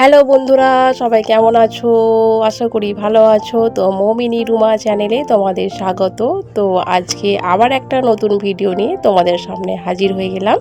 Hello বন্ধুরা, সবাই কেমন আছো? আশা করি ভালো আছো। তো মমিনি রুমা চ্যানেলে তোমাদের স্বাগত। তো আজকে আবার একটা নতুন ভিডিও নিয়ে তোমাদের সামনে হাজির হয়ে গেলাম।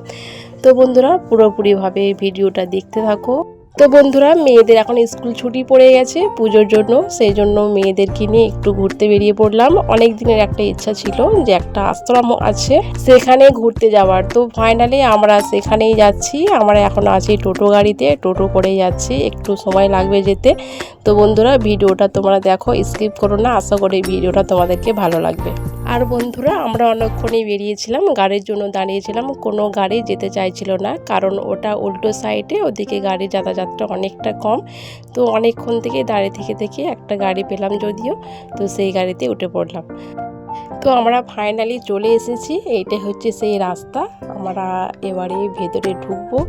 তো বন্ধুরা, পুরোপুরিভাবে ভিডিওটা দেখতে থাকো। তো বন্ধুরা, মেয়েদের এখন স্কুল ছুটি পড়ে গেছে পুজোর জন্য, সেই জন্য মেয়েদেরকে নিয়ে একটু ঘুরতে বেরিয়ে পড়লাম। অনেক দিনের একটা ইচ্ছা ছিল যে একটা আশ্রম আছে সেখানে ঘুরতে যাওয়ার। তো ফাইনালি আমরা সেখানেই যাচ্ছি, আমরা এখন আছি টোটো গাড়িতে, টোটো করেই যাচ্ছি, একটু সময় লাগবে যেতে। তো বন্ধুরা, ভিডিওটা তোমরা দেখো স্কিপ করো না, আশা করি ভিডিওটা তোমাদেরকে ভালো লাগবে। আর বন্ধুরা, আমরা অনেকক্ষণই বেরিয়েছিলাম, গাড়ির জন্য দাঁড়িয়েছিলাম, কোনো গাড়ি যেতে চাইছিল না, কারণ ওটা উল্টো সাইডে, ওদিকে গাড়ি যাতায়াতটা অনেকটা কম। তো অনেকক্ষণ থেকে, দাঁড়িয়ে থেকে থেকে একটা গাড়ি পেলাম যদিও, তো সেই গাড়িতে উঠে পড়লাম। তো আমরা ফাইনালি চলে এসেছি। এইটা হচ্ছে সেই রাস্তা। আমরা এবারে ভেতরে ঢুকবো।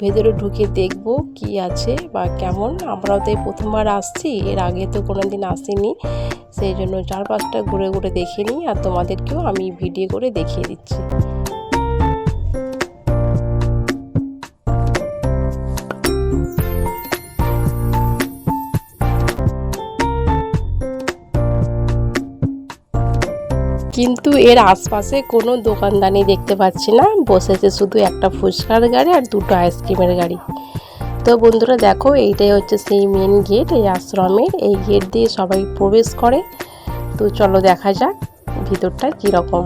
ভেতরে ঢুকে দেখব কি আছে বা কেমন। আমরাও তো প্রথমবার আসছি, এর আগে তো কোনো দিন আসিনি। সেই জন্য চারপাশটা ঘুরে ঘুরে দেখে নিই আর তোমাদেরকেও আমি ভিডিও করে দেখিয়ে দিচ্ছি। কিন্তু এর আশপাশে কোনো দোকানদানি দেখতে পাচ্ছি না। বসেছে শুধু একটা ফুচকার গাড়ি আর দুটো আইসক্রিমের গাড়ি। তো বন্ধুরা দেখো, এইটাই হচ্ছে সেই মেন গেট এই আশ্রমের এই গেট দিয়ে সবাই প্রবেশ করে। তো চলো দেখা যাক ভিতরটা কীরকম।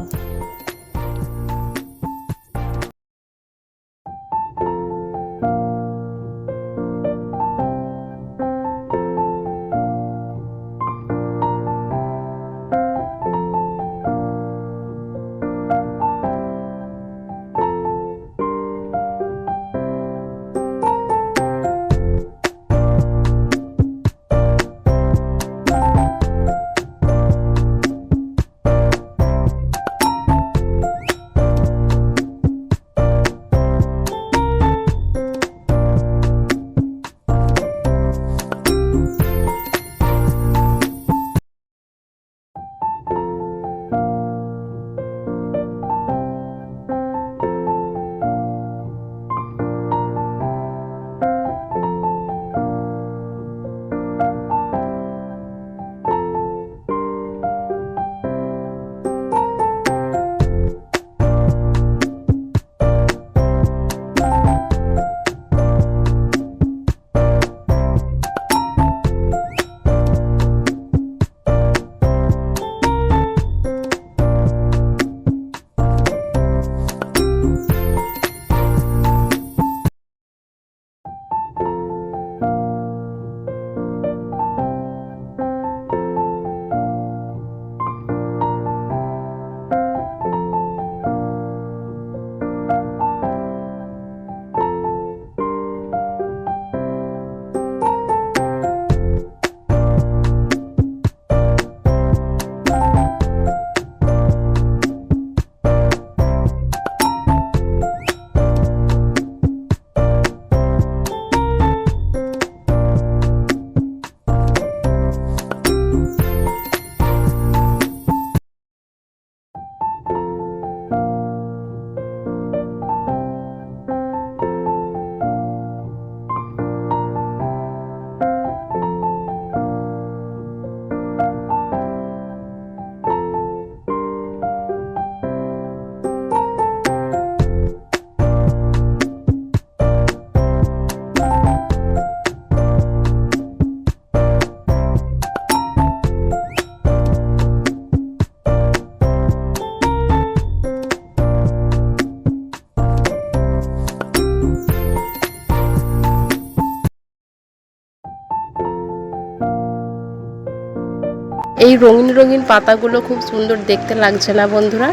এই রঙিন রঙিন পাতাগুলো খুব সুন্দর দেখতে লাগছে না বন্ধুরা?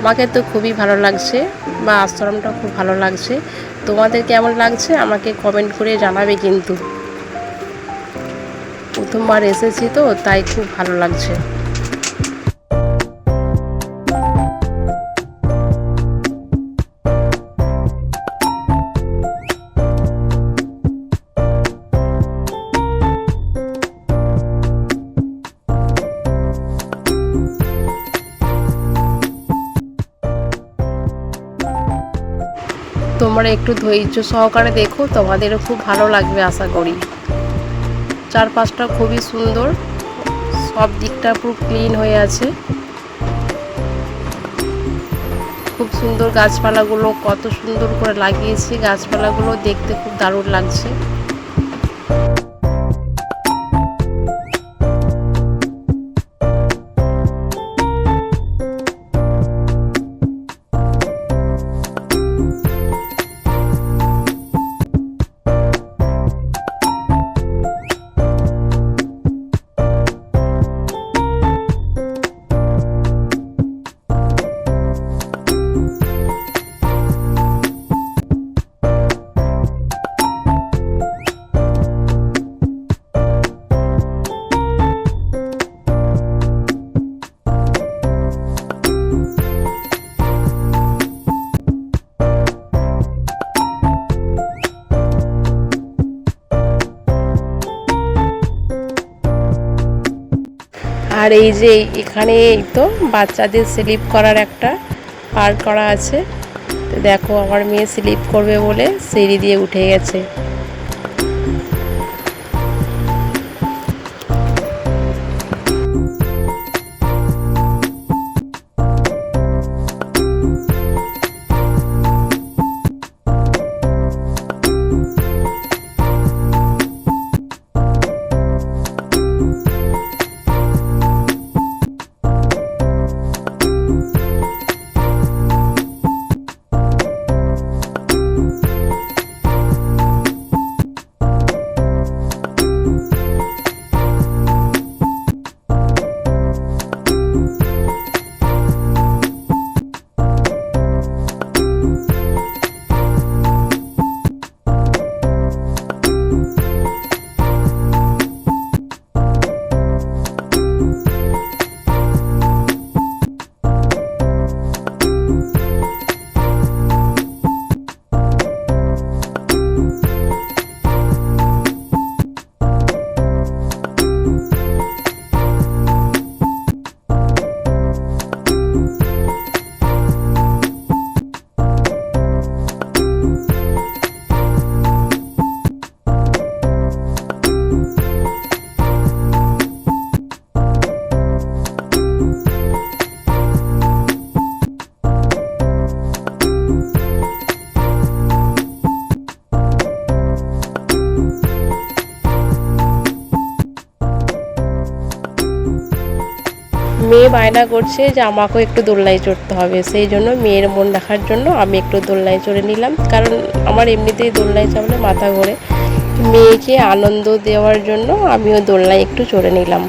আমাকে তো খুবই ভালো লাগছে বা আশ্রমটা খুব ভালো লাগছে। তোমাদের কেমন লাগছে? আমাকে কমেন্ট করে জানাবে কিন্তু। প্রথমবার এসেছি তো, তাই খুব ভালো লাগছে। তোমরা একটু ধৈর্য সহকারে দেখো, তোমাদেরও খুব ভালো লাগবে আশা করি। চারপাশটা খুবই সুন্দর, সব দিকটা পুরো ক্লিন হয়ে আছে। খুব সুন্দর গাছপালাগুলো কত সুন্দর করে লাগিয়েছি, গাছপালাগুলো দেখতে খুব দারুণ লাগছে। আর এই যে এখানে এই তো বাচ্চাদের স্লিপ করার একটা পার্ক করা আছে। দেখো, আমার মেয়ে স্লিপ করবে বলে সিঁড়ি দিয়ে উঠে গেছে। মেয়ে বায়না করছে যে আমাকেও একটু দোলনায় চড়তে হবে। সেই জন্য মেয়ের মন রাখার জন্য আমি একটু দোলনায় চড়ে নিলাম। কারণ আমার এমনিতেই দোলনায় চাপলে মাথা ঘোরে। মেয়েকে আনন্দ দেওয়ার জন্য আমিও দোলনায় একটু চড়ে নিলাম।